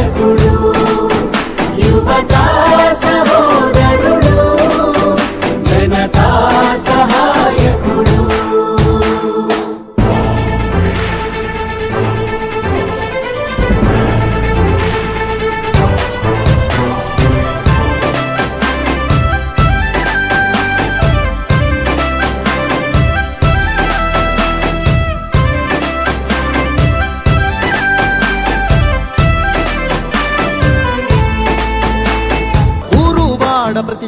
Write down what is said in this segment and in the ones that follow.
సహాయకుడు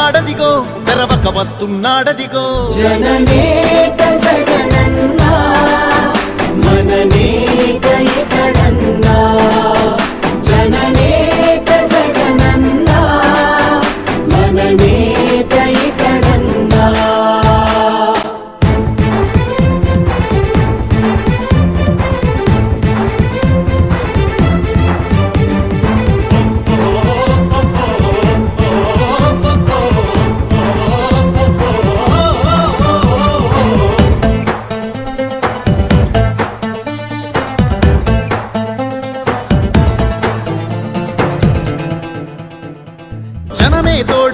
వస్తున్నాడదిగో తెరవక వస్తున్నాడదిగో. జననేత జగనన్నా మననేత ఇతడన్నా జననేత జగనన్నా మననేత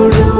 ನೋಡು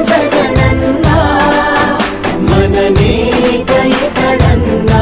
మననేత ఇతడన్నా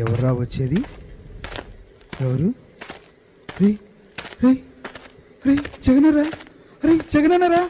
ఎవర్రా వచ్చేది? ఎవరు? రే రే రే జగనరా రే జగనరా